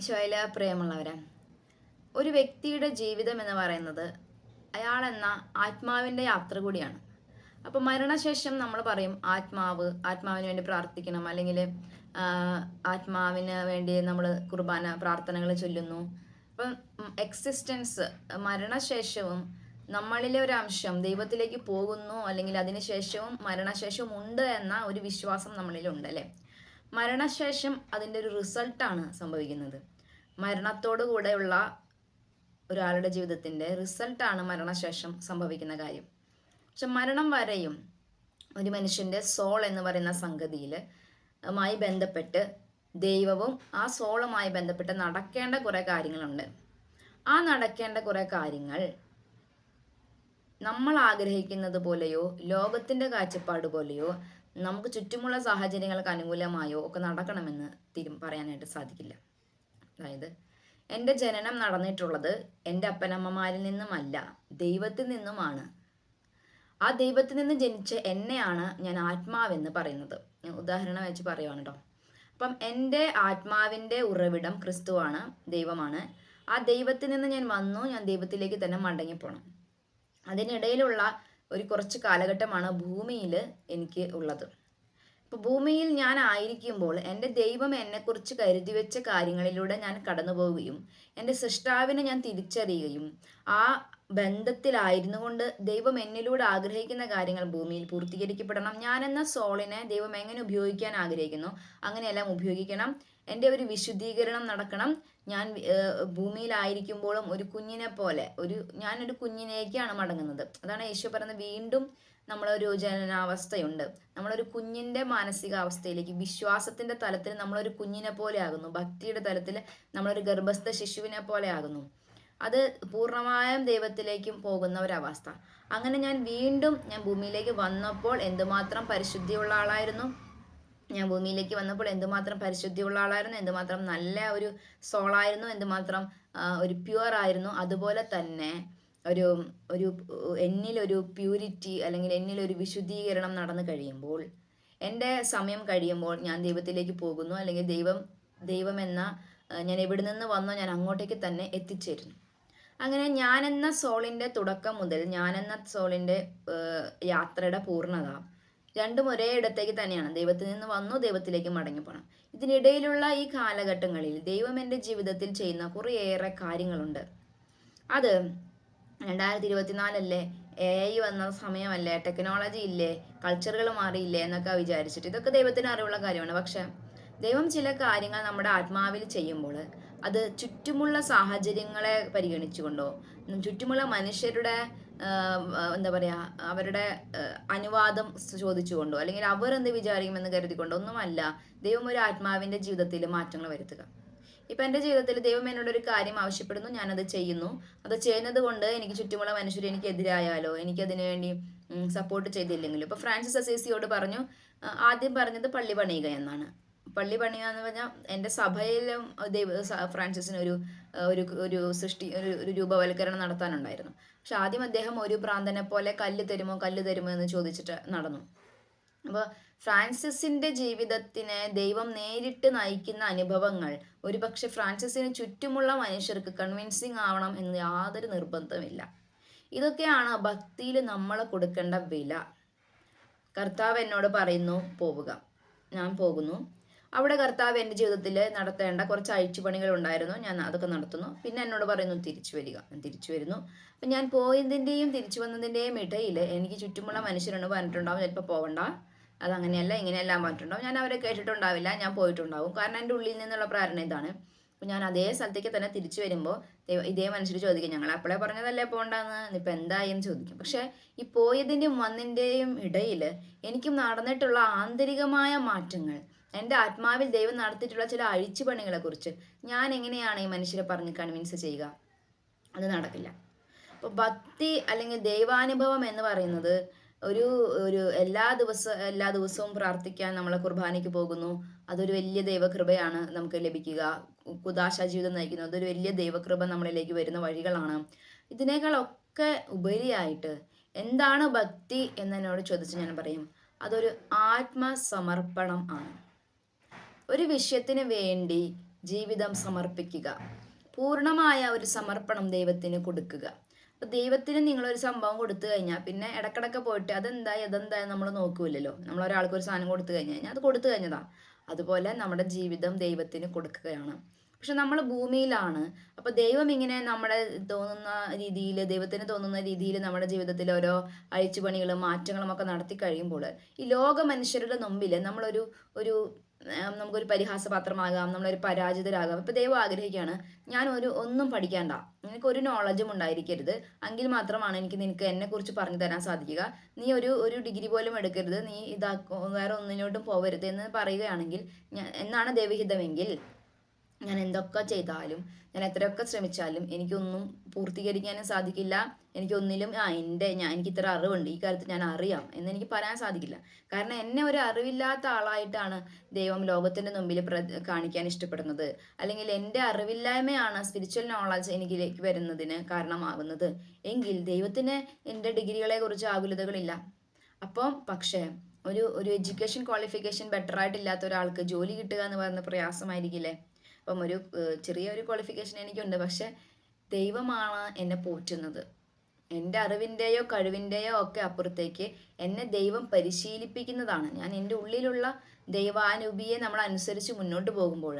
ഈശോയിലെ പ്രിയമുള്ളവരെ ഒരു വ്യക്തിയുടെ ജീവിതം എന്ന് പറയുന്നത് അയാൾ എന്ന ആത്മാവിന്റെ യാത്ര കൂടിയാണ്. അപ്പോൾ മരണശേഷം നമ്മൾ പറയും ആത്മാവ് ആത്മാവിന് വേണ്ടി പ്രാർത്ഥിക്കണം അല്ലെങ്കിൽ ആത്മാവിന് വേണ്ടി നമ്മൾ കുർബാന പ്രാർത്ഥനകൾ ചൊല്ലുന്നു. അപ്പം എക്സിസ്റ്റൻസ് മരണശേഷവും നമ്മളിലെ ഒരു അംശം ദൈവത്തിലേക്ക് പോകുന്നു അല്ലെങ്കിൽ അതിനുശേഷവും മരണശേഷവും ഉണ്ട് എന്ന ഒരു വിശ്വാസം നമ്മളിലുണ്ട് അല്ലേ? മരണശേഷം അതിന്റെ ഒരു റിസൾട്ടാണ് സംഭവിക്കുന്നത്. മരണത്തോടു കൂടെയുള്ള ഒരാളുടെ ജീവിതത്തിന്റെ റിസൾട്ടാണ് മരണശേഷം സംഭവിക്കുന്ന കാര്യം. പക്ഷെ മരണം വരെയും ഒരു മനുഷ്യന്റെ സോൾ എന്ന് പറയുന്ന സംഗതിയിൽ മായി ബന്ധപ്പെട്ട് ദൈവവും ആ സോളുമായി ബന്ധപ്പെട്ട് നടക്കേണ്ട കുറേ കാര്യങ്ങളുണ്ട്. ആ നടക്കേണ്ട കുറേ കാര്യങ്ങൾ നമ്മൾ ആഗ്രഹിക്കുന്നത് പോലെയോ ലോകത്തിന്റെ കാഴ്ചപ്പാട് പോലെയോ നമുക്ക് ചുറ്റുമുള്ള സാഹചര്യങ്ങൾക്ക് അനുകൂലമായോ ഒക്കെ നടക്കണമെന്ന് തിരും പറയാനായിട്ട് സാധിക്കില്ല. അതായത് എന്റെ ജനനം നടന്നിട്ടുള്ളത് എന്റെ അപ്പനമ്മമാരിൽ നിന്നുമല്ല ദൈവത്തിൽ നിന്നുമാണ്. ആ ദൈവത്തിൽ നിന്ന് ജനിച്ച എന്നെയാണ് ഞാൻ ആത്മാവെന്ന് പറയുന്നത്. ഉദാഹരണം വെച്ച് പറയുവാണ് കേട്ടോ അപ്പം എന്റെ ആത്മാവിന്റെ ഉറവിടം ക്രിസ്തുവാണ് ദൈവമാണ്. ആ ദൈവത്തിൽ നിന്ന് ഞാൻ വന്നു ഞാൻ ദൈവത്തിലേക്ക് തന്നെ മടങ്ങിപ്പോണം. അതിനിടയിലുള്ള ഒരു കുറച്ച് കാലഘട്ടമാണ് ഭൂമിയിൽ എനിക്ക് ഉള്ളത്. ഇപ്പോൾ ഭൂമിയിൽ ഞാൻ ആയിരിക്കുമ്പോൾ എന്റെ ദൈവം എന്നെക്കുറിച്ച് കരുതി വെച്ച കാര്യങ്ങളിലൂടെ ഞാൻ കടന്നു പോവുകയും എന്റെ സൃഷ്ടാവിനെ ഞാൻ തിരിച്ചറിയുകയും ആ ബന്ധത്തിലായിരുന്നു കൊണ്ട് ദൈവം എന്നിലൂടെ ആഗ്രഹിക്കുന്ന കാര്യങ്ങൾ ഭൂമിയിൽ പൂർത്തീകരിക്കപ്പെടണം. ഞാൻ എന്ന സോളിനെ ദൈവം എങ്ങനെ ഉപയോഗിക്കാൻ ആഗ്രഹിക്കുന്നു? അങ്ങനെയെല്ലാം ഉപയോഗിക്കണം. എന്റെ ഒരു വിശുദ്ധീകരണം നടക്കണം. ഞാൻ ഭൂമിയിലായിരിക്കുമ്പോഴും ഒരു കുഞ്ഞിനെ പോലെ ഒരു ഞാനൊരു കുഞ്ഞിനേക്കാണ് മടങ്ങുന്നത്. അതാണ് യേശു പറയുന്നത് വീണ്ടും നമ്മളൊരു ജനനാവസ്ഥയുണ്ട്. നമ്മളൊരു കുഞ്ഞിന്റെ മാനസികാവസ്ഥയിലേക്ക് വിശ്വാസത്തിന്റെ തലത്തിൽ നമ്മളൊരു കുഞ്ഞിനെ പോലെ ആകുന്നു. ഭക്തിയുടെ തലത്തിൽ നമ്മളൊരു ഗർഭസ്ഥ ശിശുവിനെ പോലെ ആകുന്നു. അത് പൂർണമായും ദൈവത്തിലേക്കും പോകുന്ന ഒരവസ്ഥ. അങ്ങനെ ഞാൻ വീണ്ടും ഞാൻ ഭൂമിയിലേക്ക് വന്നപ്പോൾ എന്തുമാത്രം പരിശുദ്ധിയുള്ള ആളായിരുന്നു. ഞാൻ ഭൂമിയിലേക്ക് വന്നപ്പോൾ എന്തുമാത്രം പരിശുദ്ധിയുള്ള ആളായിരുന്നു എന്തുമാത്രം നല്ല ഒരു സോളായിരുന്നു എന്തുമാത്രം ഒരു പ്യുവർ ആയിരുന്നു. അതുപോലെ തന്നെ ഒരു ഒരു എന്നിലൊരു പ്യൂരിറ്റി അല്ലെങ്കിൽ എന്നിലൊരു വിശുദ്ധീകരണം നടന്നു കഴിയുമ്പോൾ എന്റെ സമയം കഴിയുമ്പോൾ ഞാൻ ദൈവത്തിലേക്ക് പോകുന്നു. അല്ലെങ്കിൽ ദൈവം ദൈവം എന്ന ഞാൻ എവിടെ നിന്ന് വന്നോ ഞാൻ അങ്ങോട്ടേക്ക് തന്നെ എത്തിച്ചേരുന്നു. അങ്ങനെ ഞാനെന്ന സോളിന്റെ തുടക്കം മുതൽ ഞാനെന്ന സോളിന്റെ യാത്രയുടെ പൂർണത രണ്ടും ഒരേ ഇടത്തേക്ക് തന്നെയാണ്. ദൈവത്തിൽ നിന്ന് വന്നു ദൈവത്തിലേക്ക് മടങ്ങി പോകണം ഇതിനിടയിലുള്ള ഈ കാലഘട്ടങ്ങളിൽ ദൈവം എന്റെ ജീവിതത്തിൽ ചെയ്യുന്ന കുറേയേറെ കാര്യങ്ങളുണ്ട്. അത് രണ്ടായിരത്തി ഇരുപത്തിനാലല്ലേ എ ഐ വന്ന സമയമല്ലേ? ടെക്നോളജി ഇല്ലേ? കൾച്ചറുകൾ മാറിയില്ലേ? എന്നൊക്കെ വിചാരിച്ചിട്ട് ഇതൊക്കെ ദൈവത്തിന് അറിവുള്ള കാര്യമാണ്. പക്ഷെ ദൈവം ചില കാര്യങ്ങൾ നമ്മുടെ ആത്മാവിൽ ചെയ്യുമ്പോൾ അത് ചുറ്റുമുള്ള സാഹചര്യങ്ങളെ പരിഗണിച്ചുകൊണ്ടോ ചുറ്റുമുള്ള മനുഷ്യരുടെ എന്താ പറയുക അവരുടെ അനുവാദം ചോദിച്ചുകൊണ്ടോ അല്ലെങ്കിൽ അവർ എന്ത് വിചാരിക്കുമെന്ന് കരുതിക്കൊണ്ടോ ഒന്നുമല്ല. ദൈവം ഒരു ആത്മാവിന്റെ ജീവിതത്തിൽ മാറ്റങ്ങൾ വരുത്തുക. ഇപ്പം എന്റെ ജീവിതത്തിൽ ദൈവം എന്നോട് ഒരു കാര്യം ആവശ്യപ്പെടുന്നു ഞാനത് ചെയ്യുന്നു. അത് ചെയ്യുന്നത് കൊണ്ട് എനിക്ക് ചുറ്റുമുള്ള മനുഷ്യർ എനിക്ക് എതിരായാലോ എനിക്കതിനു വേണ്ടി സപ്പോർട്ട് ചെയ്തില്ലെങ്കിലും. ഇപ്പോൾ ഫ്രാൻസിസ് അസേസിയോട് പറഞ്ഞു ആദ്യം പറഞ്ഞത് പള്ളി പണിയുക എന്നാണ്. പള്ളി പണിയുക എന്ന് പറഞ്ഞാൽ എന്റെ സഭയിലും ദൈവ ഫ്രാൻസിസിന് ഒരു ഒരു സൃഷ്ടി ഒരു രൂപവൽക്കരണം നടത്താനുണ്ടായിരുന്നു. പക്ഷെ ആദ്യം അദ്ദേഹം ഒരു പ്രാന്തനെ പോലെ കല്ല് തരുമോ കല്ല് തരുമോ എന്ന് ചോദിച്ചിട്ട് നടന്നു. അപ്പോൾ ഫ്രാൻസിസിന്റെ ജീവിതത്തിനെ ദൈവം നേരിട്ട് നയിക്കുന്ന അനുഭവങ്ങൾ ഒരുപക്ഷെ ഫ്രാൻസിസിന് ചുറ്റുമുള്ള മനുഷ്യർക്ക് കൺവിൻസിങ് ആവണം എന്ന് യാതൊരു നിർബന്ധമില്ല ഇതൊക്കെയാണ് ഭക്തിയിൽ നമ്മൾ കൊടുക്കേണ്ട വില. കർത്താവ് എന്നോട് പറയുന്നു പോവുക. ഞാൻ പോകുന്നു. അവിടെ കർത്താവ് എന്റെ ജീവിതത്തിൽ നടത്തേണ്ട കുറച്ച് അഴിച്ചുപണികൾ ഉണ്ടായിരുന്നു ഞാൻ അതൊക്കെ നടത്തുന്നു. പിന്നെ എന്നോട് പറയുന്നു തിരിച്ചു വരിക. ഞാൻ തിരിച്ചു വരുന്നു. അപ്പം ഞാൻ പോയതിന്റെയും തിരിച്ചു വന്നതിന്റെയും ഇടയിൽ എനിക്ക് ചുറ്റുമുള്ള മനുഷ്യരുണ്ട് പറഞ്ഞിട്ടുണ്ടാവും. ചിലപ്പോൾ പോകണ്ട അതങ്ങനെയല്ല ഇങ്ങനെയെല്ലാം പറഞ്ഞിട്ടുണ്ടാവും. ഞാൻ അവരെ കേട്ടിട്ടുണ്ടാവില്ല. ഞാൻ പോയിട്ടുണ്ടാവും. കാരണം എന്റെ ഉള്ളിൽ നിന്നുള്ള പ്രാരണ ഇതാണ്. അപ്പം ഞാൻ അതേ സ്ഥലത്തേക്ക് തന്നെ തിരിച്ചു വരുമ്പോൾ ഇതേ മനുഷ്യർ ചോദിക്കും ഞങ്ങൾ അപ്പോഴേ പറഞ്ഞതല്ലേ പോകണ്ടെന്ന് ഇപ്പം എന്തായി? എന്ന് ചോദിക്കും. പക്ഷേ ഈ പോയതിന്റെയും വന്നിന്റെയും ഇടയിൽ എനിക്കും നടന്നിട്ടുള്ള ആന്തരികമായ മാറ്റങ്ങൾ എന്റെ ആത്മാവിൽ ദൈവം നടത്തിയിട്ടുള്ള ചില അഴിച്ചുപണികളെ കുറിച്ച് ഞാൻ എങ്ങനെയാണ് ഈ മനുഷ്യരെ പറഞ്ഞ് കൺവിൻസ് ചെയ്യുക? അത് നടക്കില്ല. അപ്പോൾ ഭക്തി അല്ലെങ്കിൽ ദൈവാനുഭവം എന്ന് പറയുന്നത് ഒരു ഒരു എല്ലാ ദിവസം എല്ലാ ദിവസവും പ്രാർത്ഥിക്കാൻ നമ്മളെ കുർബാനയ്ക്ക് പോകുന്നു. അതൊരു വലിയ ദൈവകൃപയാണ് നമുക്ക് ലഭിക്കുക. കുദാശ ജീവിതം നയിക്കുന്നു. അതൊരു വലിയ ദൈവകൃപ നമ്മളിലേക്ക് വരുന്ന വഴികളാണ്. ഇതിനേക്കാളൊക്കെ ഉപരിയായിട്ട് എന്താണ് ഭക്തി എന്നോട് ചോദിച്ച് ഞാൻ പറയും. അതൊരു ആത്മസമർപ്പണം ആണ്. ഒരു വിഷയത്തിന് വേണ്ടി ജീവിതം സമർപ്പിക്കുക. പൂർണമായ ഒരു സമർപ്പണം ദൈവത്തിന് കൊടുക്കുക. അപ്പോൾ ദൈവത്തിന് നിങ്ങളൊരു സംഭവം കൊടുത്തു കഴിഞ്ഞാൽ പിന്നെ ഇടക്കിടക്ക് പോയിട്ട് അതെന്തായി അതെന്തായി നമ്മൾ നോക്കൂലല്ലോ നമ്മൾ ഒരാൾക്ക് ഒരു സാധനം കൊടുത്തു കഴിഞ്ഞ് കഴിഞ്ഞാൽ അത് കൊടുത്തു കഴിഞ്ഞതാ. അതുപോലെ നമ്മുടെ ജീവിതം ദൈവത്തിന് കൊടുക്കുകയാണ്. പക്ഷെ നമ്മൾ ഭൂമിയിലാണ്. അപ്പോൾ ദൈവം ഇങ്ങനെ നമ്മുടെ തോന്നുന്ന രീതിയിൽ ദൈവത്തിന് തോന്നുന്ന രീതിയിൽ നമ്മുടെ ജീവിതത്തിൽ ഓരോ അഴിച്ചുപണികളും മാറ്റങ്ങളും ഒക്കെ നടത്തി കഴിയുമ്പോൾ ഈ ലോക മനുഷ്യരുടെ മുമ്പിൽ നമ്മളൊരു ഒരു നമുക്കൊരു പരിഹാസപാത്രമാകാം നമ്മളൊരു പരാജിതരാകാം. ഇപ്പൊ ദൈവം ആഗ്രഹിക്കുകയാണ് ഞാൻ ഒരു ഒന്നും പഠിക്കണ്ട. നിനക്ക് ഒരു നോളജും ഉണ്ടായിരിക്കരുത്. എങ്കിൽ മാത്രമാണ് എനിക്ക് നിനക്ക് എന്നെ കുറിച്ച് പറഞ്ഞു തരാൻ സാധിക്കുക. നീ ഒരു ഒരു ഡിഗ്രി പോലും എടുക്കരുത്. നീ ഇതാക്കോ വേറെ ഒന്നിനോട്ടും പോകരുത് എന്ന് പറയുകയാണെങ്കിൽ എന്നാണ് ദൈവഹിതമെങ്കിൽ ഞാൻ എന്തൊക്കെ ചെയ്താലും ഞാൻ എത്രയൊക്കെ ശ്രമിച്ചാലും എനിക്കൊന്നും പൂർത്തീകരിക്കാനും സാധിക്കില്ല. എനിക്കൊന്നിലും ആ എന്റെ ഞാൻ എനിക്ക് ഇത്ര അറിവുണ്ട് ഈ കാര്യത്തിൽ ഞാൻ അറിയാം എന്ന് എനിക്ക് പറയാൻ സാധിക്കില്ല. കാരണം എന്നെ ഒരു അറിവില്ലാത്ത ആളായിട്ടാണ് ദൈവം ലോകത്തിന്റെ മുമ്പിൽ കാണിക്കാൻ ഇഷ്ടപ്പെടുന്നത്. അല്ലെങ്കിൽ എന്റെ അറിവില്ലായ്മയാണ് സ്പിരിച്വൽ നോളജ് എനിക്കിലേക്ക് വരുന്നതിന് കാരണമാകുന്നത്. എങ്കിൽ ദൈവത്തിന് എന്റെ ഡിഗ്രികളെ കുറിച്ച് ആകുലതകളില്ല. അപ്പം പക്ഷേ ഒരു ഒരു എഡ്യൂക്കേഷൻ ക്വാളിഫിക്കേഷൻ ബെറ്റർ ആയിട്ടില്ലാത്ത ഒരാൾക്ക് ജോലി കിട്ടുക എന്ന് പറയുന്ന പ്രയാസമായിരിക്കില്ലേ? അപ്പം ഒരു ചെറിയ ചെറിയൊരു ക്വാളിഫിക്കേഷൻ എനിക്കുണ്ട്. പക്ഷെ ദൈവമാണ് എന്നെ പോറ്റുന്നത്. എന്റെ അറിവിന്റെയോ കഴിവിന്റെയോ ഒക്കെ അപ്പുറത്തേക്ക് എന്നെ ദൈവം പരിശീലിപ്പിക്കുന്നതാണ്. ഞാൻ എന്റെ ഉള്ളിലുള്ള ദൈവാനുപിയെ നമ്മൾ അനുസരിച്ച് മുന്നോട്ട് പോകുമ്പോൾ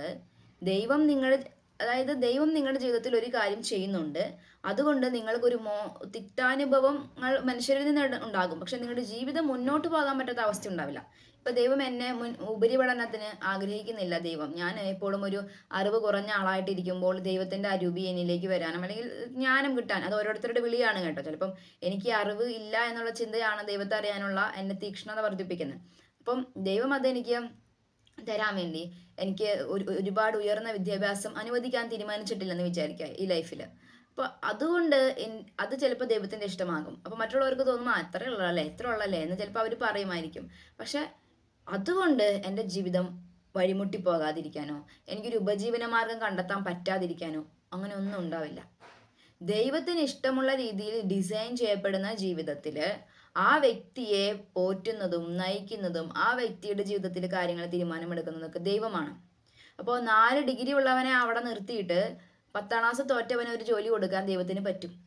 ദൈവം നിങ്ങളുടെ അതായത് ദൈവം നിങ്ങളുടെ ജീവിതത്തിൽ ഒരു കാര്യം ചെയ്യുന്നുണ്ട്. അതുകൊണ്ട് നിങ്ങൾക്കൊരു മോ തിക്താനുഭവങ്ങൾ മനുഷ്യരിൽ നിന്ന് ഉണ്ടാകും. പക്ഷെ നിങ്ങളുടെ ജീവിതം മുന്നോട്ട് പോകാൻ പറ്റാത്ത അവസ്ഥ ഉണ്ടാവില്ല. ഇപ്പൊ ദൈവം എന്നെ മുൻ ഉപരിപഠനത്തിന് ആഗ്രഹിക്കുന്നില്ല ദൈവം. ഞാൻ എപ്പോഴും ഒരു അറിവ് കുറഞ്ഞ ആളായിട്ടിരിക്കുമ്പോൾ ദൈവത്തിന്റെ അരുവി എന്നിലേക്ക് വരാനും അല്ലെങ്കിൽ ജ്ഞാനം കിട്ടാൻ അത് ഓരോരുത്തരുടെ വിളിയാണ് കേട്ടോ. ചിലപ്പം എനിക്ക് അറിവ് ഇല്ല എന്നുള്ള ചിന്തയാണ് ദൈവത്തെ അറിയാനുള്ള എന്നെ തീക്ഷ്ണത വർദ്ധിപ്പിക്കുന്നത്. അപ്പം ദൈവം അതെനിക്ക് തരാൻ വേണ്ടി എനിക്ക് ഒരു ഒരുപാട് ഉയർന്ന വിദ്യാഭ്യാസം അനുവദിക്കാൻ തീരുമാനിച്ചിട്ടില്ലെന്ന് വിചാരിക്കുക ഈ ലൈഫിൽ അപ്പോൾ അതുകൊണ്ട് അത് ചിലപ്പോൾ ദൈവത്തിന്റെ ഇഷ്ടമാകും. അപ്പോൾ മറ്റുള്ളവർക്ക് തോന്നുമ്പോൾ അത്ര ഉള്ളല്ലേ എത്ര ഉള്ളല്ലേ എന്ന് ചിലപ്പോൾ അവർ പറയുമായിരിക്കും. പക്ഷെ അതുകൊണ്ട് എന്റെ ജീവിതം വഴിമുട്ടി പോകാതിരിക്കാനോ എനിക്കൊരു ഉപജീവന മാർഗം കണ്ടെത്താൻ പറ്റാതിരിക്കാനോ അങ്ങനെ ഒന്നും ഉണ്ടാവില്ല. ദൈവത്തിന് ഇഷ്ടമുള്ള രീതിയിൽ ഡിസൈൻ ചെയ്യപ്പെടുന്ന ജീവിതത്തിൽ ആ വ്യക്തിയെ പോറ്റുന്നതും നയിക്കുന്നതും ആ വ്യക്തിയുടെ ജീവിതത്തിൽ കാര്യങ്ങൾ തീരുമാനമെടുക്കുന്നതൊക്കെ ദൈവമാണ്. അപ്പോൾ നാല് ഡിഗ്രി ഉള്ളവനെ അവിടെ നിർത്തിയിട്ട് പത്താം ക്ലാസ് തോറ്റവന് ഒരു ജോലി കൊടുക്കാൻ ദൈവത്തിന് പറ്റും.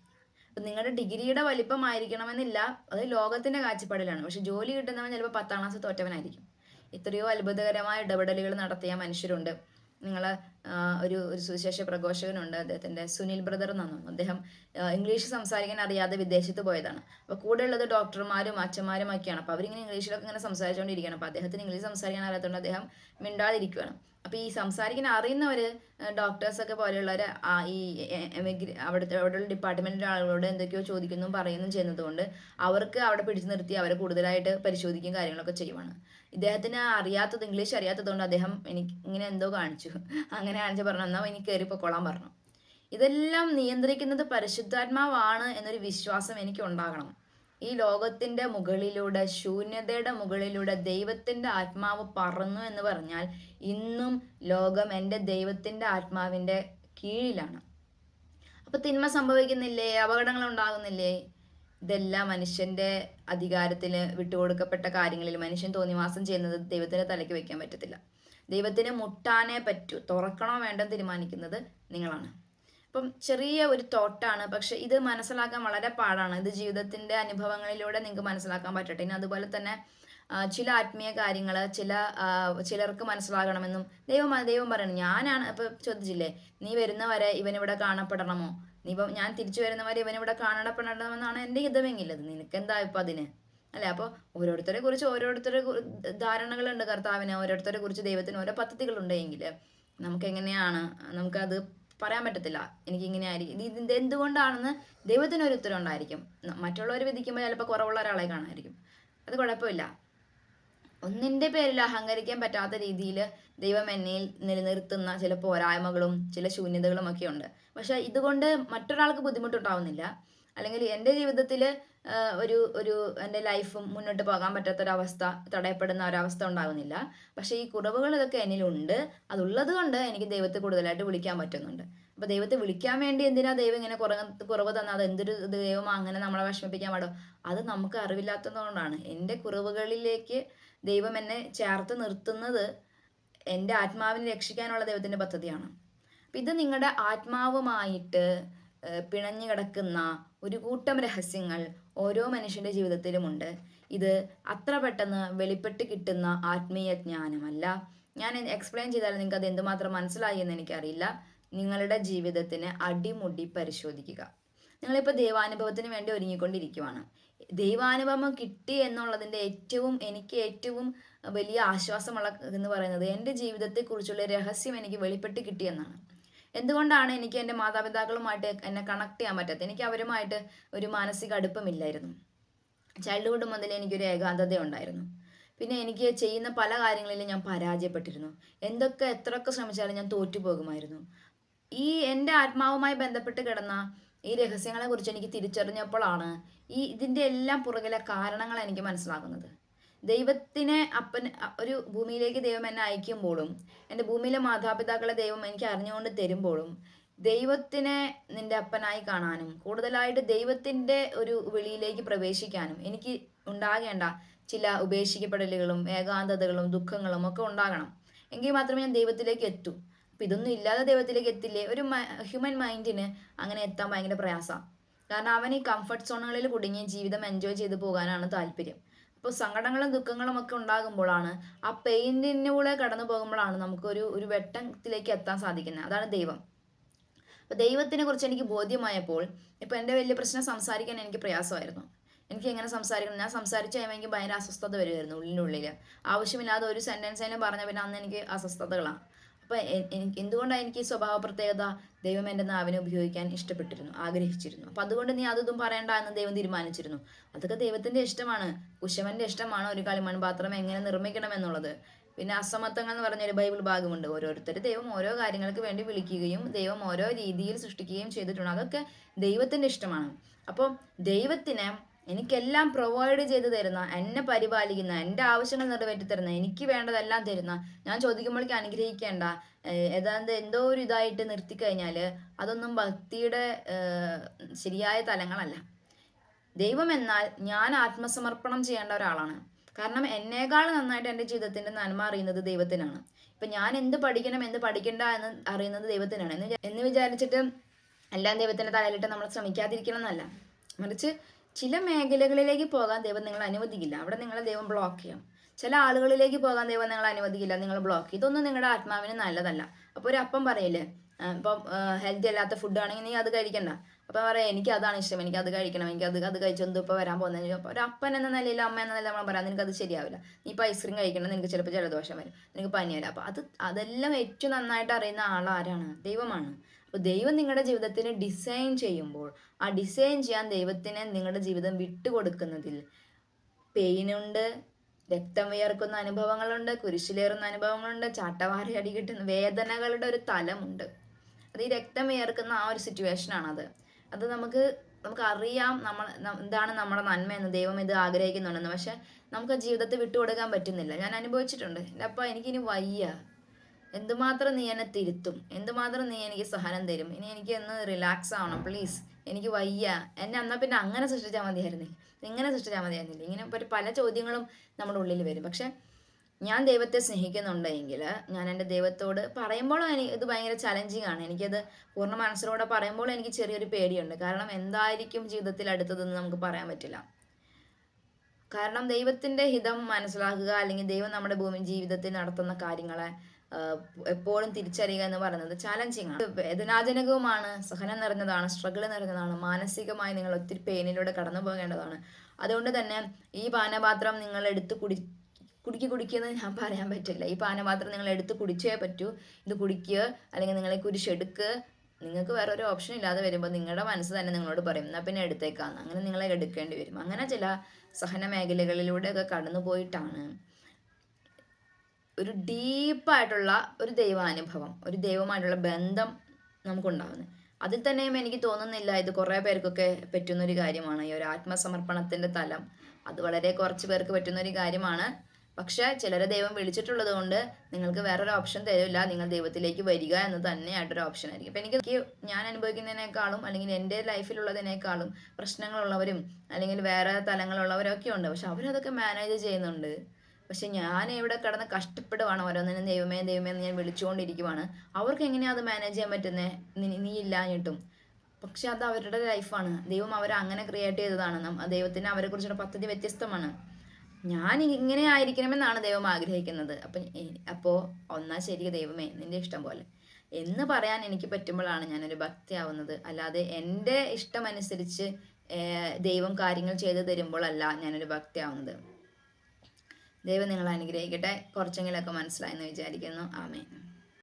അപ്പം നിങ്ങളുടെ ഡിഗ്രിയുടെ വലിപ്പമായിരിക്കണമെന്നില്ല അത് ലോകത്തിന്റെ കാഴ്ചപ്പാടിലാണ്. പക്ഷെ ജോലി കിട്ടുന്നവൻ ചിലപ്പോൾ പത്താം ക്ലാസ് തോറ്റവനായിരിക്കും. എത്രയോ അത്ഭുതകരമായ ഇടപെടലുകൾ നടത്തിയ മനുഷ്യരുണ്ട്. നിങ്ങൾ ഒരു ഒരു സുവിശേഷ പ്രഘോഷകനുണ്ട്. അദ്ദേഹത്തിന്റെ സുനിൽ ബ്രദർ എന്നാണ്. അദ്ദേഹം ഇംഗ്ലീഷ് സംസാരിക്കാൻ അറിയാതെ വിദേശത്ത് പോയതാണ്. അപ്പോൾ കൂടെ ഉള്ളത് ഡോക്ടർമാരും അച്ഛന്മാരും ഒക്കെയാണ്. അപ്പോൾ അവരിങ്ങനെ ഇംഗ്ലീഷിലൊക്കെ ഇങ്ങനെ സംസാരിച്ചുകൊണ്ടിരിക്കുകയാണ് അപ്പോൾ അദ്ദേഹത്തിന് ഇംഗ്ലീഷ് സംസാരിക്കാൻ അറിയാത്തതുകൊണ്ട് അദ്ദേഹം മിണ്ടാതിരിക്കുകയാണ് അപ്പോൾ ഈ സംസാരിക്കാൻ അറിയുന്നവർ ഡോക്ടേഴ്സൊക്കെ പോലെയുള്ളവർ ഈ അവിടുത്തെ അവിടെയുള്ള ഡിപ്പാർട്ട്മെന്റിലെ ആളുകളോട് എന്തൊക്കെയോ ചോദിക്കുന്നു പറയുന്നു ചെയ്യുന്നതുകൊണ്ട് അവർക്ക് അവിടെ പിടിച്ചു നിർത്തി അവരെ കൂടുതലായിട്ട് പരിശോധിക്കും കാര്യങ്ങളൊക്കെ ചെയ്യുവാണ്. ഇദ്ദേഹത്തിന് അറിയാത്തത് ഇംഗ്ലീഷ് അറിയാത്തതുകൊണ്ട് അദ്ദേഹം എനിക്ക് ഇങ്ങനെ എന്തോ കാണിച്ചു. അങ്ങനെ കാണിച്ച് പറഞ്ഞു എന്നാൽ എനിക്ക് കയറി പൊക്കോളാൻ പറഞ്ഞു. ഇതെല്ലാം നിയന്ത്രിക്കുന്നത് പരിശുദ്ധാത്മാവാണ് എന്നൊരു വിശ്വാസം എനിക്ക് ഉണ്ടാകണം. ഈ ലോകത്തിന്റെ മുകളിലൂടെ ശൂന്യതയുടെ മുകളിലൂടെ ദൈവത്തിന്റെ ആത്മാവ് പറന്നു എന്ന് പറഞ്ഞാൽ ഇന്നും ലോകം എന്റെ ദൈവത്തിന്റെ ആത്മാവിന്റെ കീഴിലാണ്. അപ്പൊ തിന്മ സംഭവിക്കുന്നില്ലേ? അപകടങ്ങൾ ഉണ്ടാകുന്നില്ലേ? ഇതെല്ലാം മനുഷ്യന്റെ അധികാരത്തിന് വിട്ടുകൊടുക്കപ്പെട്ട കാര്യങ്ങളിൽ മനുഷ്യൻ തോന്നിവാസം ചെയ്യുന്നത് ദൈവത്തിന്റെ തലയ്ക്ക് വെക്കാൻ പറ്റത്തില്ല. ദൈവത്തിന് മുട്ടാനേ പറ്റൂ. തുറക്കണോ വേണ്ടോ തീരുമാനിക്കുന്നത് നിങ്ങളാണ്. അപ്പം ചെറിയ ഒരു തോട്ടാണ്. പക്ഷെ ഇത് മനസ്സിലാക്കാൻ വളരെ പാടാണ്. ഇത് ജീവിതത്തിന്റെ അനുഭവങ്ങളിലൂടെ നിങ്ങൾക്ക് മനസ്സിലാക്കാൻ പറ്റട്ടെ. ഇനി അതുപോലെ തന്നെ ചില ആത്മീയ കാര്യങ്ങൾ ചില ചിലർക്ക് മനസ്സിലാകണമെന്നും ദൈവം ദൈവം പറയണം ഞാനാണ് ഇപ്പൊ ചോദിച്ചില്ലേ നീ വരുന്നവരെ ഇവനിവിടെ കാണപ്പെടണമോ? നീ ഇപ്പം ഞാൻ തിരിച്ചു വരുന്നവരെ ഇവനിവിടെ കാണപ്പെടണമെന്നാണ് എന്റെ ഹിതമെങ്കിൽ. അത് നിനക്കെന്താ ഇപ്പം അതിന്? അല്ലെ? അപ്പോൾ ഓരോരുത്തരെ കുറിച്ച് ഓരോരുത്തരെ ധാരണകളുണ്ട് കർത്താവിന്. ഓരോരുത്തരെ കുറിച്ച് ദൈവത്തിന് ഓരോ പദ്ധതികളുണ്ടെങ്കിൽ നമുക്ക് എങ്ങനെയാണ് നമുക്കത് പറയാൻ പറ്റത്തില്ല. എനിക്ക് ഇങ്ങനെ ആയിരിക്കും ഇത് എന്തുകൊണ്ടാണെന്ന് ദൈവത്തിന് ഒരു ഉത്തരം ഉണ്ടായിരിക്കും. മറ്റുള്ളവർ വിധിക്കുമ്പോൾ ചിലപ്പോൾ കുറവുള്ള ഒരാളെ കാണാമായിരിക്കും അത് കുഴപ്പമില്ല. ഒന്നിന്റെ പേരിൽ അഹങ്കരിക്കാൻ പറ്റാത്ത രീതിയിൽ ദൈവം എന്നിൽ നിലനിർത്തുന്ന ചില പോരായ്മകളും ചില ശൂന്യതകളും ഒക്കെ ഉണ്ട്. പക്ഷെ ഇതുകൊണ്ട് മറ്റൊരാൾക്ക് ബുദ്ധിമുട്ടുണ്ടാവുന്നില്ല. അല്ലെങ്കിൽ എന്റെ ജീവിതത്തിൽ ഒരു ഒരു എന്റെ ലൈഫും മുന്നോട്ട് പോകാൻ പറ്റാത്തൊരവസ്ഥ തടയപ്പെടുന്ന ഒരവസ്ഥ ഉണ്ടാകുന്നില്ല പക്ഷെ ഈ കുറവുകൾ ഇതൊക്കെ എന്നിലുണ്ട്. അതുള്ളത് കൊണ്ട് എനിക്ക് ദൈവത്തെ കൂടുതലായിട്ട് വിളിക്കാൻ പറ്റുന്നുണ്ട്. അപ്പൊ ദൈവത്തെ വിളിക്കാൻ വേണ്ടി എന്തിനാ ദൈവം ഇങ്ങനെ കുറവ് തന്നത് അത് എന്തൊരു ദൈവം അങ്ങനെ നമ്മളെ വിഷമിപ്പിക്കാൻ പാടോ? അത് നമുക്ക് അറിവില്ലാത്തതുകൊണ്ടാണ് എന്റെ കുറവുകളിലേക്ക് ദൈവം എന്നെ ചേർത്ത് നിർത്തുന്നത് എന്റെ ആത്മാവിനെ രക്ഷിക്കാനുള്ള ദൈവത്തിന്റെ പദ്ധതിയാണ്. ഇത് നിങ്ങളുടെ ആത്മാവുമായിട്ട് പിണഞ്ഞു കിടക്കുന്ന ഒരു കൂട്ടം രഹസ്യങ്ങൾ ഓരോ മനുഷ്യന്റെ ജീവിതത്തിലുമുണ്ട്. ഇത് അത്ര പെട്ടെന്ന് വെളിപ്പെട്ട് കിട്ടുന്ന ആത്മീയ ജ്ഞാനമല്ല. ഞാൻ എക്സ്പ്ലെയിൻ ചെയ്താൽ നിങ്ങൾക്ക് അത് എന്തുമാത്രം മനസ്സിലായി എന്ന് എനിക്കറിയില്ല. നിങ്ങളുടെ ജീവിതത്തിന് അടിമുടി പരിശോധിക്കുക. നിങ്ങളിപ്പോൾ ദൈവാനുഭവത്തിന് വേണ്ടി ഒരുങ്ങിക്കൊണ്ടിരിക്കുവാണ്. ദൈവാനുഭവം കിട്ടി എന്നുള്ളതിന്റെ ഏറ്റവും എനിക്ക് ഏറ്റവും വലിയ ആശ്വാസമുള്ള എന്ന് പറയുന്നത് എന്റെ ജീവിതത്തെക്കുറിച്ചുള്ള രഹസ്യം എനിക്ക് വെളിപ്പെട്ട് കിട്ടിയെന്നാണ് എന്തുകൊണ്ടാണ് എനിക്ക് എന്റെ മാതാപിതാക്കളുമായിട്ട് എന്നെ കണക്ട് ചെയ്യാൻ പറ്റാത്തത്? എനിക്ക് അവരുമായിട്ട് ഒരു മാനസിക അടുപ്പമില്ലായിരുന്നു ചൈൽഡ്ഹുഡ് മുതൽ എനിക്കൊരു ഏകാന്തത ഉണ്ടായിരുന്നു. പിന്നെ എനിക്ക് ചെയ്യുന്ന പല കാര്യങ്ങളിലും ഞാൻ പരാജയപ്പെട്ടിരുന്നു. എന്തൊക്കെ എത്രയൊക്കെ ശ്രമിച്ചാലും ഞാൻ തോറ്റുപോകുമായിരുന്നു. ഈ എന്റെ ആത്മാവുമായി ബന്ധപ്പെട്ട് കിടന്ന ഈ രഹസ്യങ്ങളെക്കുറിച്ച് എനിക്ക് തിരിച്ചറിഞ്ഞപ്പോഴാണ് ഈ ഇതിന്റെ എല്ലാം പുറകിലെ കാരണങ്ങൾ എനിക്ക് മനസ്സിലാകുന്നത്. ദൈവത്തിനെ അപ്പൻ ഒരു ഭൂമിയിലേക്ക് ദൈവം എന്നെ അയക്കുമ്പോഴും എന്റെ ഭൂമിയിലെ മാതാപിതാക്കളെ ദൈവം എനിക്ക് അറിഞ്ഞുകൊണ്ട് തരുമ്പോഴും ദൈവത്തിനെ നിന്റെ അപ്പനായി കാണാനും കൂടുതലായിട്ട് ദൈവത്തിന്റെ ഒരു വെളിയിലേക്ക് പ്രവേശിക്കാനും എനിക്ക് ഉണ്ടാകേണ്ട ചില ഉപേക്ഷിക്കപ്പെടലുകളും ഏകാന്തതകളും ദുഃഖങ്ങളും ഒക്കെ ഉണ്ടാകണം. എങ്കിൽ മാത്രമേ ഞാൻ ദൈവത്തിലേക്ക് എത്തൂ. അപ്പം ഇതൊന്നും ഇല്ലാതെ ദൈവത്തിലേക്ക് എത്തില്ലേ? ഒരു ഹ്യൂമൻ മൈൻഡിന് അങ്ങനെ എത്താൻ ഭയങ്കര പ്രയാസമാണ് കാരണം അവൻ ഈ കംഫർട്ട് സോണുകളിൽ കുടുങ്ങി ജീവിതം എൻജോയ് ചെയ്ത് പോകാനാണ് താല്പര്യം. അപ്പോൾ സങ്കടങ്ങളും ദുഃഖങ്ങളും ഒക്കെ ഉണ്ടാകുമ്പോഴാണ് ആ പെയിന്റിനൂടെ കടന്നു പോകുമ്പോഴാണ് നമുക്കൊരു ഒരു വെട്ടത്തിലേക്ക് എത്താൻ സാധിക്കുന്നത്. അതാണ് ദൈവം. അപ്പോൾ ദൈവത്തിനെ കുറിച്ച് എനിക്ക് ബോധ്യമായപ്പോൾ ഇപ്പോൾ എന്റെ വലിയ പ്രശ്നം സംസാരിക്കാൻ എനിക്ക് പ്രയാസമായിരുന്നു. എനിക്ക് എങ്ങനെ സംസാരിക്കണം? ഞാൻ സംസാരിച്ച് കഴിയുമ്പോൾ എനിക്ക് ഭയങ്കര അസ്വസ്ഥത വരുമായിരുന്നു ഉള്ളിനുള്ളിൽ ആവശ്യമില്ലാതെ ഒരു സെന്റൻസ് തന്നെ പറഞ്ഞ പിന്നെ അന്ന് എനിക്ക് അസ്വസ്ഥതകളാണ് അപ്പോൾ എനിക്ക് എന്തുകൊണ്ടാണ് എനിക്ക് ഈ സ്വഭാവ പ്രത്യേകത ദൈവം എന്റെ നാവിനെ ഉപയോഗിക്കാൻ ഇഷ്ടപ്പെട്ടിരുന്നു ആഗ്രഹിച്ചിരുന്നു? അപ്പം അതുകൊണ്ട് നീ അതൊന്നും പറയണ്ട എന്ന് ദൈവം തീരുമാനിച്ചിരുന്നു. അതൊക്കെ ദൈവത്തിന്റെ ഇഷ്ടമാണ് കുശവന്റെ ഇഷ്ടമാണ് ഒരു കളിമൺ പാത്രം എങ്ങനെ നിർമ്മിക്കണം എന്നുള്ളത്. പിന്നെ അസമത്വങ്ങൾ എന്ന് പറഞ്ഞൊരു ബൈബിൾ ഭാഗമുണ്ട്. ഓരോരുത്തർ ദൈവം ഓരോ കാര്യങ്ങൾക്ക് വേണ്ടി വിളിക്കുകയും ദൈവം ഓരോ രീതിയിൽ സൃഷ്ടിക്കുകയും ചെയ്തിട്ടുണ്ട്. അതൊക്കെ ദൈവത്തിന്റെ ഇഷ്ടമാണ്. അപ്പോൾ ദൈവത്തിന് എനിക്കെല്ലാം പ്രൊവൈഡ് ചെയ്ത് തരുന്ന എന്നെ പരിപാലിക്കുന്ന എന്റെ ആവശ്യങ്ങൾ നിറവേറ്റി തരുന്ന എനിക്ക് വേണ്ടതെല്ലാം തരുന്ന ഞാൻ ചോദിക്കുമ്പോഴേക്ക് അനുഗ്രഹിക്കേണ്ട ഏതാണ്ട് എന്തോ ഒരു ഇതായിട്ട് നിർത്തിക്കഴിഞ്ഞാൽ അതൊന്നും ഭക്തിയുടെ ശരിയായ തലങ്ങളല്ല. ദൈവം എന്നാൽ ഞാൻ ആത്മസമർപ്പണം ചെയ്യേണ്ട ഒരാളാണ്. കാരണം എന്നേക്കാൾ നന്നായിട്ട് എന്റെ ജീവിതത്തിന്റെ നന്മ അറിയുന്നത് ദൈവത്തിനാണ്. ഇപ്പം ഞാൻ എന്ത് പഠിക്കണം എന്ത് പഠിക്കണ്ട എന്ന് അറിയുന്നത് ദൈവത്തിനാണ്. എന്ന് എന്ന് വിചാരിച്ചിട്ട് എല്ലാം ദൈവത്തിന്റെ തലയിലിട്ട് നമ്മൾ ശ്രമിക്കാതിരിക്കണം എന്നല്ല മറിച്ച് ചില മേഖലകളിലേക്ക് പോകാൻ ദൈവം നിങ്ങളെ അനുവദിക്കില്ല. അവിടെ നിങ്ങളെ ദൈവം ബ്ലോക്ക് ചെയ്യാം. ചില ആളുകളിലേക്ക് പോകാൻ ദൈവം നിങ്ങളെ അനുവദിക്കില്ല. നിങ്ങൾ ബ്ലോക്ക് ഇതൊന്നും നിങ്ങളുടെ ആത്മാവിന് നല്ലതല്ല. അപ്പോൾ ഒരു അപ്പം പറയില്ലേ? ഇപ്പൊ ഇപ്പം ഹെൽത്തി അല്ലാത്ത ഫുഡ് ആണെങ്കിൽ നീ അത് കഴിക്കണ്ട. അപ്പം പറയാം എനിക്ക് അതാണ് ഇഷ്ടം. എനിക്ക് അത് കഴിക്കണം. എനിക്ക് അത് അത് കഴിച്ചൊന്നും ഇപ്പോൾ വരാൻ പോകുന്നത് അപ്പോൾ ഒരു അപ്പൻ എന്ന നിലയിൽ അമ്മ എന്ന നിലയിൽ നമ്മൾ പറയാം നിനക്ക് അത് ശരിയാവില്ല. നീ ഇപ്പോൾ ഐസ്ക്രീം കഴിക്കണം നിനക്ക് ചിലപ്പോൾ ജലദോഷം വരും. നിനക്ക് പനി വരും അപ്പോൾ അത് അതെല്ലാം ഏറ്റവും നന്നായിട്ട് അറിയുന്ന ആൾ ആരാണ് ദൈവമാണ്. അപ്പോൾ ദൈവം നിങ്ങളുടെ ജീവിതത്തിന് ഡിസൈൻ ചെയ്യുമ്പോൾ ആ ഡിസൈൻ ചെയ്യാൻ ദൈവത്തിന് നിങ്ങളുടെ ജീവിതം വിട്ടുകൊടുക്കുന്നതിൽ പെയിനുണ്ട് രക്തം വിയർക്കുന്ന അനുഭവങ്ങളുണ്ട് കുരിശിലേറുന്ന അനുഭവങ്ങളുണ്ട് ചാട്ടവാറി അടി കിട്ടുന്ന വേദനകളുടെ ഒരു തലമുണ്ട്. അത് ഈ രക്തം വിയർക്കുന്ന ആ ഒരു സിറ്റുവേഷൻ സിറ്റുവേഷനാണത് അത് നമുക്ക് നമുക്ക് അറിയാം നമ്മൾ എന്താണ് നമ്മുടെ നന്മ എന്ന് ദൈവം ഇത് ആഗ്രഹിക്കുന്നുണ്ടെന്ന്. പക്ഷെ നമുക്ക് ജീവിതത്തെ വിട്ടുകൊടുക്കാൻ പറ്റുന്നില്ല. ഞാൻ അനുഭവിച്ചിട്ടുണ്ട്. എന്റെ അപ്പ എനിക്കിനി വയ്യ. എന്തുമാത്രം നീ എന്നെ തിരുത്തും? എന്തുമാത്രം നീ എനിക്ക് സഹനം തരും? ഇനി എനിക്ക് ഒന്ന് റിലാക്സ് ആവണം പ്ലീസ് എനിക്ക് വയ്യ. എന്നെ എന്നാൽ പിന്നെ അങ്ങനെ സൃഷ്ടിച്ചാൽ മതിയായിരുന്നില്ല ഇങ്ങനെ സൃഷ്ടിച്ചാൽ മതിയായിരുന്നില്ല? ഇങ്ങനെ പല ചോദ്യങ്ങളും നമ്മുടെ ഉള്ളിൽ വരും. പക്ഷെ ഞാൻ ദൈവത്തെ സ്നേഹിക്കുന്നുണ്ടെങ്കിൽ ഞാൻ എന്റെ ദൈവത്തോട് പറയുമ്പോൾ എനിക്ക് ഇത് ഭയങ്കര ചലഞ്ചിങ് ആണ്. എനിക്കത് പൂർണ മനസ്സിലൂടെ പറയുമ്പോൾ എനിക്ക് ചെറിയൊരു പേടിയുണ്ട്. കാരണം എന്തായിരിക്കും ജീവിതത്തിൽ അടുത്തതെന്ന് നമുക്ക് പറയാൻ പറ്റില്ല. കാരണം ദൈവത്തിന്റെ ഹിതം മനസ്സിലാക്കുക അല്ലെങ്കിൽ ദൈവം നമ്മുടെ ഭൂമി ജീവിതത്തിൽ നടത്തുന്ന കാര്യങ്ങളെ എപ്പോഴും തിരിച്ചറിയുക എന്ന് പറയുന്നത് ചാലഞ്ചിങ് ആണ്. വേദനാജനകവുമാണ് സഹനം നിറഞ്ഞതാണ് സ്ട്രഗിൾ നിറഞ്ഞതാണ് മാനസികമായി നിങ്ങൾ ഒത്തിരി പെയിനിലൂടെ കടന്നു പോകേണ്ടതാണ്. അതുകൊണ്ട് തന്നെ ഈ പാനപാത്രം നിങ്ങൾ എടുത്ത് കുടി കുടിക്ക് കുടിക്കുമെന്ന് ഞാൻ പറയാൻ പറ്റില്ല. ഈ പാനപാത്രം നിങ്ങൾ എടുത്ത് കുടിച്ചേ പറ്റൂ. ഇത് കുടിക്കുക അല്ലെങ്കിൽ നിങ്ങളെ കുരിശെടുക്കുക നിങ്ങൾക്ക് വേറെ ഒരു ഓപ്ഷൻ ഇല്ലാതെ വരുമ്പോൾ നിങ്ങളുടെ മനസ്സ് തന്നെ നിങ്ങളോട് പറയും എന്നാൽ പിന്നെ എടുത്തേക്കാന്ന്. അങ്ങനെ നിങ്ങളെ എടുക്കേണ്ടി വരും. അങ്ങനെ ചില സഹന മേഖലകളിലൂടെയൊക്കെ കടന്നു പോയിട്ടാണ്. ഒരു ഡീപ്പായിട്ടുള്ള ഒരു ദൈവാനുഭവം ഒരു ദൈവമായിട്ടുള്ള ബന്ധം നമുക്കുണ്ടാകുന്നത് അതിൽ തന്നെയും എനിക്ക് തോന്നുന്നില്ല ഇത് കുറേ പേർക്കൊക്കെ പറ്റുന്ന ഒരു കാര്യമാണ്. ഈ ഒരു ആത്മസമർപ്പണത്തിന്റെ തലം അത് വളരെ കുറച്ച് പേർക്ക് പറ്റുന്ന ഒരു കാര്യമാണ്. പക്ഷെ ചിലരെ ദൈവം വിളിച്ചിട്ടുള്ളത് കൊണ്ട് നിങ്ങൾക്ക് വേറൊരു ഓപ്ഷൻ തരില്ല. നിങ്ങൾ ദൈവത്തിലേക്ക് വരിക എന്ന് തന്നെയായിട്ടൊരു ഓപ്ഷൻ ആയിരിക്കും. അപ്പം എനിക്ക് ഞാൻ അനുഭവിക്കുന്നതിനേക്കാളും അല്ലെങ്കിൽ എന്റെ ലൈഫിലുള്ളതിനേക്കാളും പ്രശ്നങ്ങളുള്ളവരും അല്ലെങ്കിൽ വേറെ തലങ്ങളുള്ളവരൊക്കെ ഉണ്ട്. പക്ഷെ അവരതൊക്കെ മാനേജ് ചെയ്യുന്നുണ്ട്. പക്ഷെ ഞാൻ ഇവിടെ കിടന്ന് കഷ്ടപ്പെടുവാണ് ഓരോന്നിനും. ദൈവമേ ദൈവമേ എന്ന് ഞാൻ വിളിച്ചുകൊണ്ടിരിക്കുവാണ്. അവർക്ക് എങ്ങനെയാ അത് മാനേജ് ചെയ്യാൻ പറ്റുന്നത് നീ ഇല്ലാഞ്ഞിട്ടും. പക്ഷെ അത് അവരുടെ ലൈഫാണ് ദൈവം അവരെ അങ്ങനെ ക്രിയേറ്റ് ചെയ്തതാണ്. ദൈവത്തിന് അവരെ കുറിച്ചുള്ള പദ്ധതി വ്യത്യസ്തമാണ്. ഞാൻ ഇങ്ങനെ ആയിരിക്കണമെന്നാണ് ദൈവം ആഗ്രഹിക്കുന്നത്. അപ്പോ അപ്പോൾ ഒന്നാ ശരി ദൈവമേ നിന്റെ ഇഷ്ടം പോലെ. എന്ന് പറയാൻ എനിക്ക് പറ്റുമ്പോഴാണ് ഞാനൊരു ഭക്തിയാവുന്നത്. അല്ലാതെ എന്റെ ഇഷ്ടമനുസരിച്ച് ദൈവം കാര്യങ്ങൾ ചെയ്തു തരുമ്പോഴല്ല ഞാനൊരു ഭക്തിയാവുന്നത്. ദൈവം നിങ്ങളെ അനുഗ്രഹിക്കട്ടെ. കുറച്ചെങ്കിലൊക്കെ മനസ്സിലായെന്ന് വിചാരിക്കുന്നു. ആമേ